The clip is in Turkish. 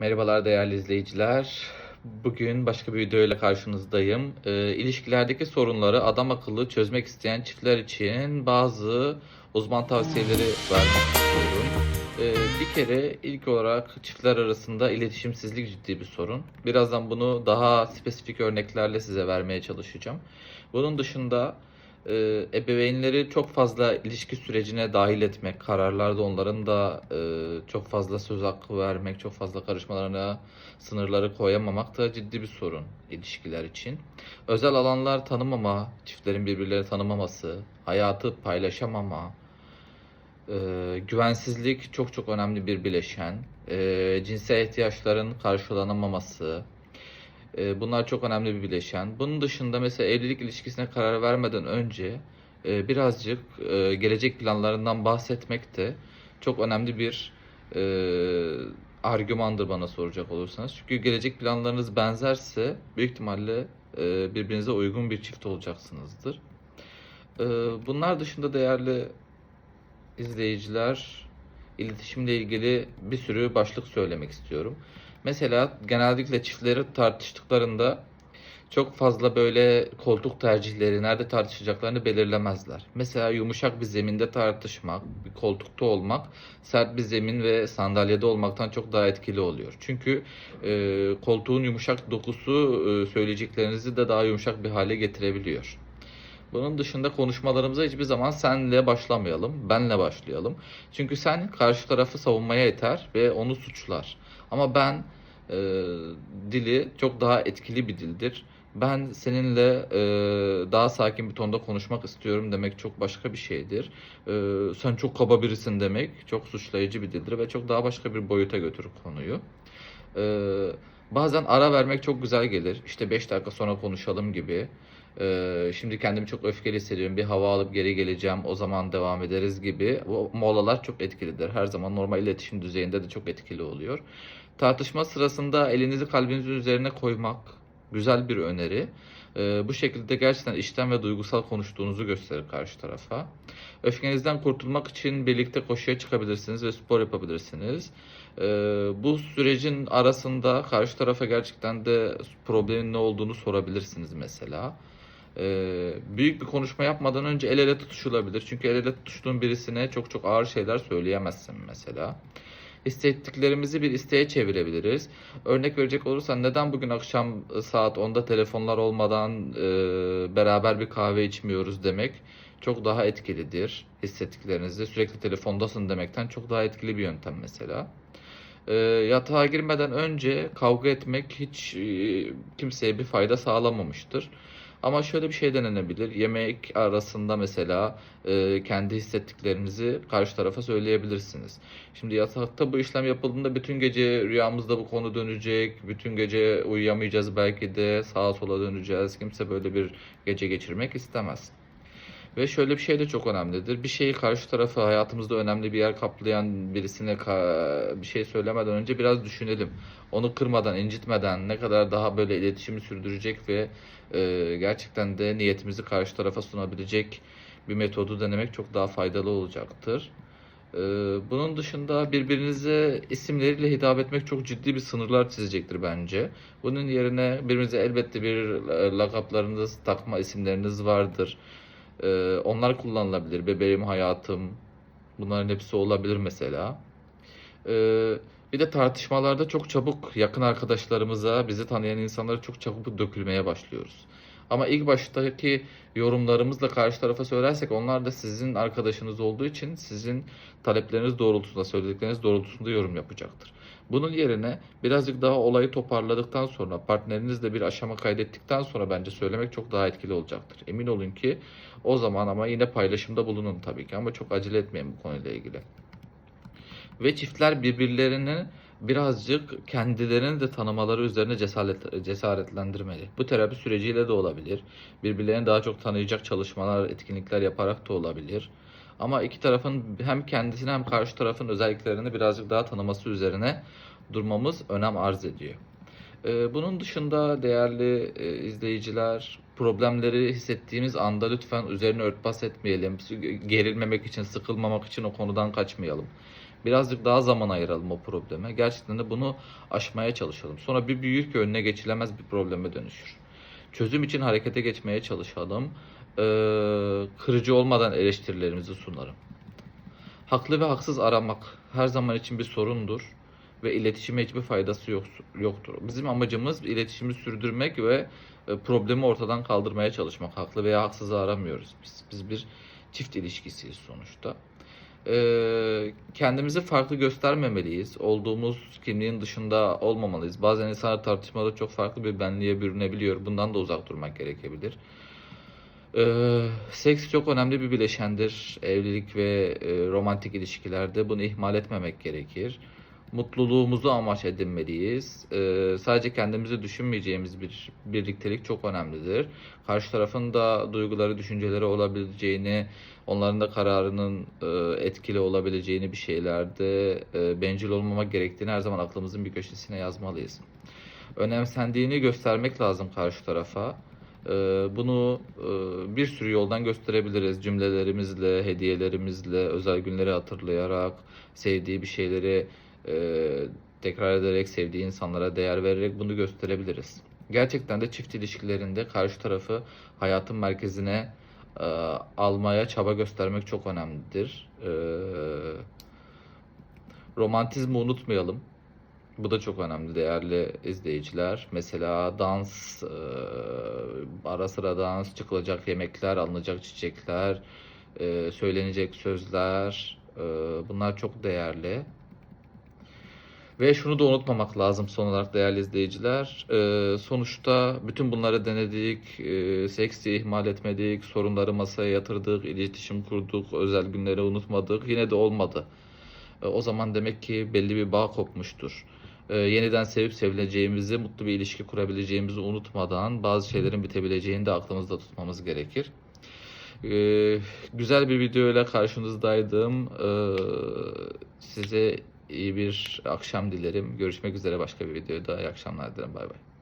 Merhabalar değerli izleyiciler. Bugün başka bir video ile karşınızdayım. Ee, ilişkilerdeki sorunları adam akıllı çözmek isteyen çiftler için bazı uzman tavsiyeleri vermek istiyorum. Ee, bir kere ilk olarak çiftler arasında iletişimsizlik ciddi bir sorun. Birazdan bunu daha spesifik örneklerle size vermeye çalışacağım. Bunun dışında e, ebeveynleri çok fazla ilişki sürecine dahil etmek, kararlarda onların da e, çok fazla söz hakkı vermek, çok fazla karışmalarına sınırları koyamamak da ciddi bir sorun ilişkiler için. Özel alanlar tanımama, çiftlerin birbirlerini tanımaması, hayatı paylaşamama, e, güvensizlik çok çok önemli bir bileşen. E, cinsel ihtiyaçların karşılanamaması, e, bunlar çok önemli bir bileşen. Bunun dışında mesela evlilik ilişkisine karar vermeden önce e, birazcık e, gelecek planlarından bahsetmek de çok önemli bir e, argümandır bana soracak olursanız. Çünkü gelecek planlarınız benzerse büyük ihtimalle e, birbirinize uygun bir çift olacaksınızdır. E, bunlar dışında değerli izleyiciler, iletişimle ilgili bir sürü başlık söylemek istiyorum. Mesela genellikle çiftleri tartıştıklarında çok fazla böyle koltuk tercihleri, nerede tartışacaklarını belirlemezler. Mesela yumuşak bir zeminde tartışmak, bir koltukta olmak, sert bir zemin ve sandalyede olmaktan çok daha etkili oluyor. Çünkü e, koltuğun yumuşak dokusu e, söyleyeceklerinizi de daha yumuşak bir hale getirebiliyor. Bunun dışında konuşmalarımıza hiçbir zaman senle başlamayalım, benle başlayalım. Çünkü sen karşı tarafı savunmaya yeter ve onu suçlar. Ama ben e, dili çok daha etkili bir dildir. Ben seninle e, daha sakin bir tonda konuşmak istiyorum demek çok başka bir şeydir. E, sen çok kaba birisin demek çok suçlayıcı bir dildir ve çok daha başka bir boyuta götürür konuyu. E, bazen ara vermek çok güzel gelir. İşte 5 dakika sonra konuşalım gibi. Ee, şimdi kendimi çok öfkeli hissediyorum. Bir hava alıp geri geleceğim. O zaman devam ederiz gibi. Bu molalar çok etkilidir. Her zaman normal iletişim düzeyinde de çok etkili oluyor. Tartışma sırasında elinizi kalbinizin üzerine koymak güzel bir öneri. Ee, bu şekilde gerçekten içten ve duygusal konuştuğunuzu gösterir karşı tarafa. Öfkenizden kurtulmak için birlikte koşuya çıkabilirsiniz ve spor yapabilirsiniz. Ee, bu sürecin arasında karşı tarafa gerçekten de problemin ne olduğunu sorabilirsiniz mesela. Ee, büyük bir konuşma yapmadan önce el ele tutuşulabilir. Çünkü el ele tutuştuğun birisine çok çok ağır şeyler söyleyemezsin mesela. Hissettiklerimizi bir isteğe çevirebiliriz. Örnek verecek olursan neden bugün akşam saat 10'da telefonlar olmadan e, beraber bir kahve içmiyoruz demek çok daha etkilidir. Hissettiklerinizi sürekli telefondasın demekten çok daha etkili bir yöntem mesela. E, yatağa girmeden önce kavga etmek hiç e, kimseye bir fayda sağlamamıştır. Ama şöyle bir şey denenebilir. Yemek arasında mesela e, kendi hissettiklerinizi karşı tarafa söyleyebilirsiniz. Şimdi yatakta bu işlem yapıldığında bütün gece rüyamızda bu konu dönecek. Bütün gece uyuyamayacağız belki de sağa sola döneceğiz. Kimse böyle bir gece geçirmek istemez. Ve şöyle bir şey de çok önemlidir. Bir şeyi karşı tarafı hayatımızda önemli bir yer kaplayan birisine bir şey söylemeden önce biraz düşünelim. Onu kırmadan, incitmeden ne kadar daha böyle iletişimi sürdürecek ve e, gerçekten de niyetimizi karşı tarafa sunabilecek bir metodu denemek çok daha faydalı olacaktır. E, bunun dışında birbirinize isimleriyle hitap etmek çok ciddi bir sınırlar çizecektir bence. Bunun yerine birbirinize elbette bir e, lakaplarınız, takma isimleriniz vardır. Ee, onlar kullanılabilir. Bebeğim, hayatım. Bunların hepsi olabilir mesela. Ee, bir de tartışmalarda çok çabuk yakın arkadaşlarımıza, bizi tanıyan insanlara çok çabuk dökülmeye başlıyoruz. Ama ilk baştaki yorumlarımızla karşı tarafa söylersek onlar da sizin arkadaşınız olduğu için sizin talepleriniz doğrultusunda, söyledikleriniz doğrultusunda yorum yapacaktır. Bunun yerine birazcık daha olayı toparladıktan sonra, partnerinizle bir aşama kaydettikten sonra bence söylemek çok daha etkili olacaktır. Emin olun ki o zaman ama yine paylaşımda bulunun tabii ki ama çok acele etmeyin bu konuyla ilgili. Ve çiftler birbirlerini birazcık kendilerini de tanımaları üzerine cesaret, cesaretlendirmeli. Bu terapi süreciyle de olabilir. Birbirlerini daha çok tanıyacak çalışmalar, etkinlikler yaparak da olabilir. Ama iki tarafın hem kendisini hem karşı tarafın özelliklerini birazcık daha tanıması üzerine durmamız önem arz ediyor. Ee, Bunun dışında değerli e, izleyiciler, problemleri hissettiğimiz anda lütfen üzerine örtbas etmeyelim. Gerilmemek için, sıkılmamak için o konudan kaçmayalım. Birazcık daha zaman ayıralım o probleme. Gerçekten de bunu aşmaya çalışalım. Sonra bir büyür ki önüne geçilemez bir probleme dönüşür. Çözüm için harekete geçmeye çalışalım. Ee, kırıcı olmadan eleştirilerimizi sunarım. Haklı ve haksız aramak her zaman için bir sorundur ve iletişime hiçbir faydası yok, yoktur. Bizim amacımız iletişimi sürdürmek ve e, problemi ortadan kaldırmaya çalışmak. Haklı veya haksızı aramıyoruz biz. Biz bir çift ilişkisiyiz sonuçta. Ee, kendimizi farklı göstermemeliyiz. Olduğumuz kimliğin dışında olmamalıyız. Bazen insanlar tartışmada çok farklı bir benliğe bürünebiliyor. Bundan da uzak durmak gerekebilir. Ee, seks çok önemli bir bileşendir. Evlilik ve e, romantik ilişkilerde bunu ihmal etmemek gerekir. Mutluluğumuzu amaç edinmeliyiz. Ee, sadece kendimizi düşünmeyeceğimiz bir birliktelik çok önemlidir. Karşı tarafın da duyguları, düşünceleri olabileceğini, onların da kararının e, etkili olabileceğini bir şeylerde e, bencil olmamak gerektiğini her zaman aklımızın bir köşesine yazmalıyız. Önemsendiğini göstermek lazım karşı tarafa. Ee, Bunu e, bir sürü yoldan gösterebiliriz. Cümlelerimizle, hediyelerimizle, özel günleri hatırlayarak, sevdiği bir şeyleri e, tekrar ederek, sevdiği insanlara değer vererek bunu gösterebiliriz. Gerçekten de çift ilişkilerinde karşı tarafı hayatın merkezine e, almaya çaba göstermek çok önemlidir. Romantizmi unutmayalım. Bu da çok önemli değerli izleyiciler. Mesela dans, ara sıra dans, çıkılacak yemekler, alınacak çiçekler, e, söylenecek sözler, bunlar çok değerli. Ve şunu da unutmamak lazım son olarak değerli izleyiciler. Sonuçta bütün bunları denedik, seksi ihmal etmedik, sorunları masaya yatırdık, iletişim kurduk, özel günleri unutmadık. Yine de olmadı. E, O zaman demek ki belli bir bağ kopmuştur. E, yeniden sevip sevileceğimizi, mutlu bir ilişki kurabileceğimizi unutmadan bazı şeylerin bitebileceğini de aklımızda tutmamız gerekir. E, güzel bir videoyla karşınızdaydım. E, size iyi bir akşam dilerim. Görüşmek üzere başka bir videoda. İyi akşamlar dilerim. Bay bay.